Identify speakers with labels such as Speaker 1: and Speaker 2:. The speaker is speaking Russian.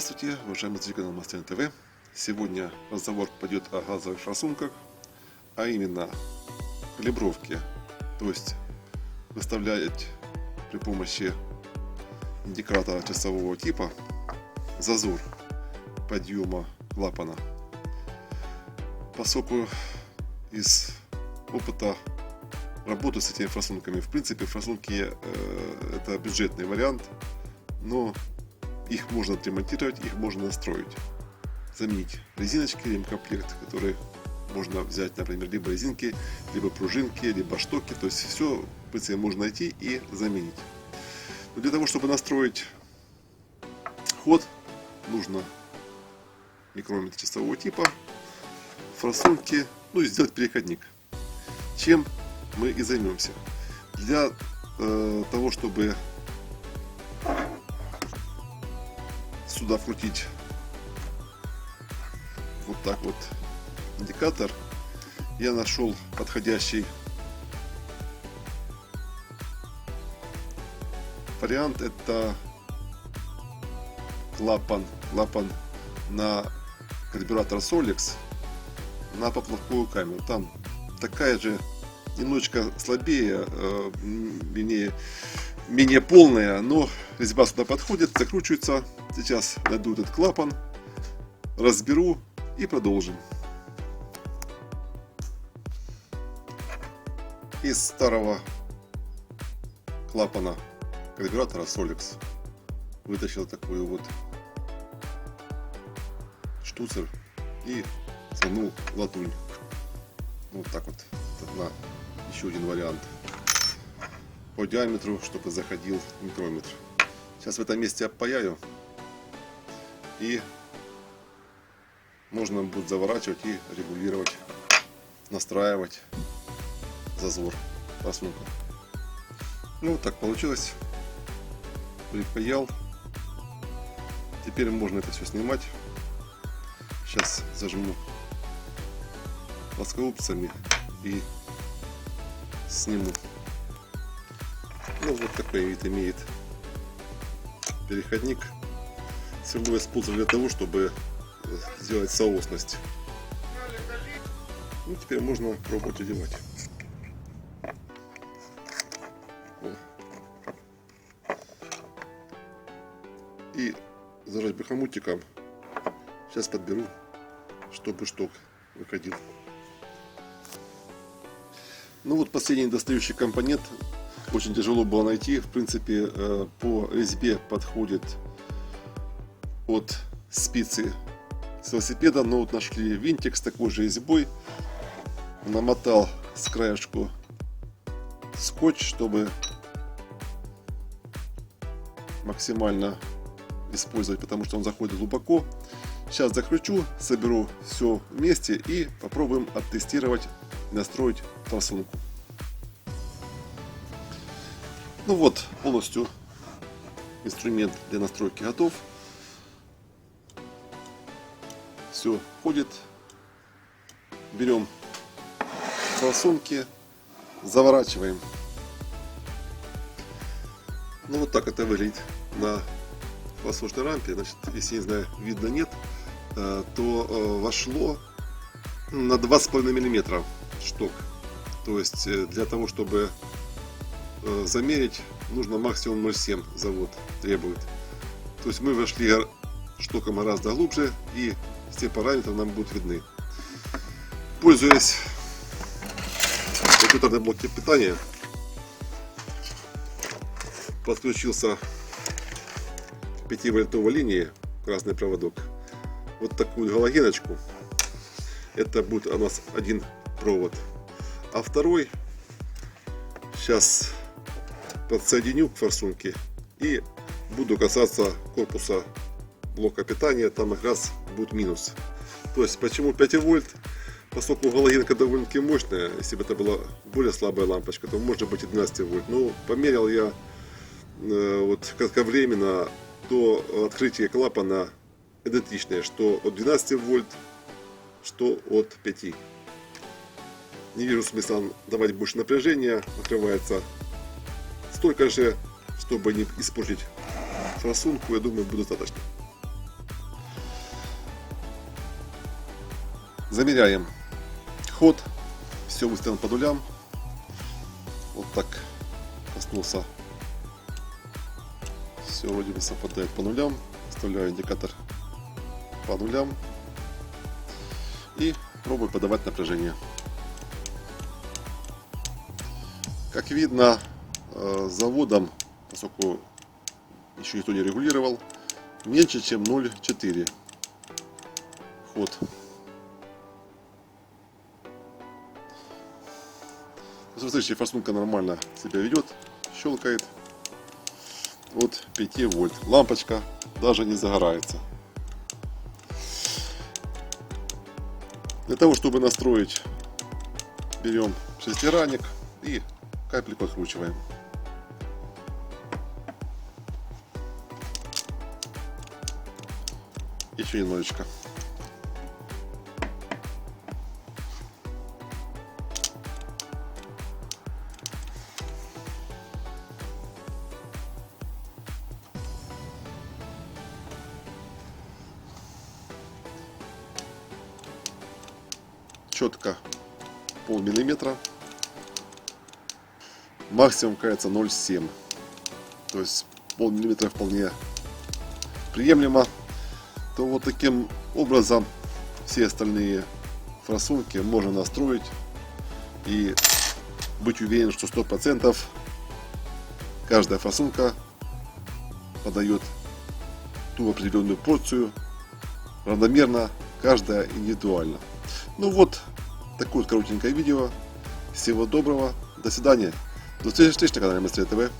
Speaker 1: Здравствуйте, уважаемый зрители канала Мастер ТВ. Сегодня разговор пойдет о газовых форсунках, а именно калибровке, то есть выставлять при помощи индикатора часового типа зазор подъема клапана. Поскольку из опыта работы с этими форсунками, в принципе, форсунки э, это бюджетный вариант, но их можно отремонтировать, их можно настроить. Заменить резиночки, ремкомплект, которые можно взять, например, либо резинки, либо пружинки, либо штоки. То есть все, в принципе, можно найти и заменить. Но для того, чтобы настроить ход, нужно микрометр часового типа, форсунки, ну и сделать переходник. Чем мы и займемся. Для э, того, чтобы сюда вкрутить вот так вот индикатор, я нашел подходящий вариант. Это клапан, клапан на карбюратор Solix на поплавковую камеру. Там такая же немножечко слабее, э, менее, менее полная, но резьба сюда подходит, закручивается. Сейчас найду этот клапан, разберу и продолжим. Из старого клапана карбюратора Solix вытащил такой вот штуцер и тянул латунь. Вот так вот. На еще один вариант по диаметру, чтобы заходил микрометр. Сейчас в этом месте опаяю и можно будет заворачивать и регулировать, настраивать зазор форсунка. Ну вот так получилось. Припаял. Теперь можно это все снимать. Сейчас зажму плоскогубцами и сниму. Ну, вот такой вид имеет переходник. Все равно использую для того, чтобы сделать соосность. Ну, теперь можно пробовать одевать. И зажать бахомутиком. Сейчас подберу, чтобы шток выходил. Ну вот последний достающий компонент очень тяжело было найти. В принципе, э, по резьбе подходит от спицы с велосипеда. Но вот нашли винтик с такой же резьбой. Намотал с краешку скотч, чтобы максимально использовать, потому что он заходит глубоко. Сейчас закручу, соберу все вместе и попробуем оттестировать настроить форсунку. Ну вот, полностью инструмент для настройки готов. Все ходит. Берем форсунки, заворачиваем. Ну вот так это выглядит на воздушной рампе. Значит, если не знаю, видно нет, э, то э, вошло на 2,5 миллиметра штук. То есть э, для того, чтобы замерить, нужно максимум 0,7 завод требует. То есть мы вошли штуком гораздо глубже и все параметры нам будут видны. Пользуясь компьютерным блоком питания, подключился 5 вольтовой линии красный проводок вот такую галогеночку это будет у нас один провод. А второй сейчас подсоединю к форсунке и буду касаться корпуса блока питания, там как раз будет минус. То есть почему 5 вольт? Поскольку галогенка довольно-таки мощная, если бы это была более слабая лампочка, то может быть и 12 вольт. Но померил я э, вот кратковременно до открытия клапана идентичное, что от 12 вольт что от 5. Не вижу смысла давать больше напряжения, открывается Столько же, чтобы не испортить форсунку, я думаю, будет достаточно. Замеряем ход. Все выставлено по нулям. Вот так коснулся. Все вроде бы совпадает по нулям. Вставляю индикатор по нулям. И пробую подавать напряжение. Как видно, заводом, поскольку еще никто не регулировал, меньше чем 0,4 ход. Смотрите, форсунка нормально себя ведет, щелкает от 5 вольт. Лампочка даже не загорается. Для того, чтобы настроить, берем шестигранник и капельку откручиваем. Еще немножечко. четко полмиллиметра. Максимум, кажется, 0,7. То есть полмиллиметра вполне приемлемо. То вот таким образом все остальные форсунки можно настроить и быть уверен, что 100% каждая форсунка подает ту определенную порцию равномерно, каждая индивидуально. Ну вот, такое вот коротенькое видео. Всего доброго, до свидания. До встречи на канале Мастер ТВ.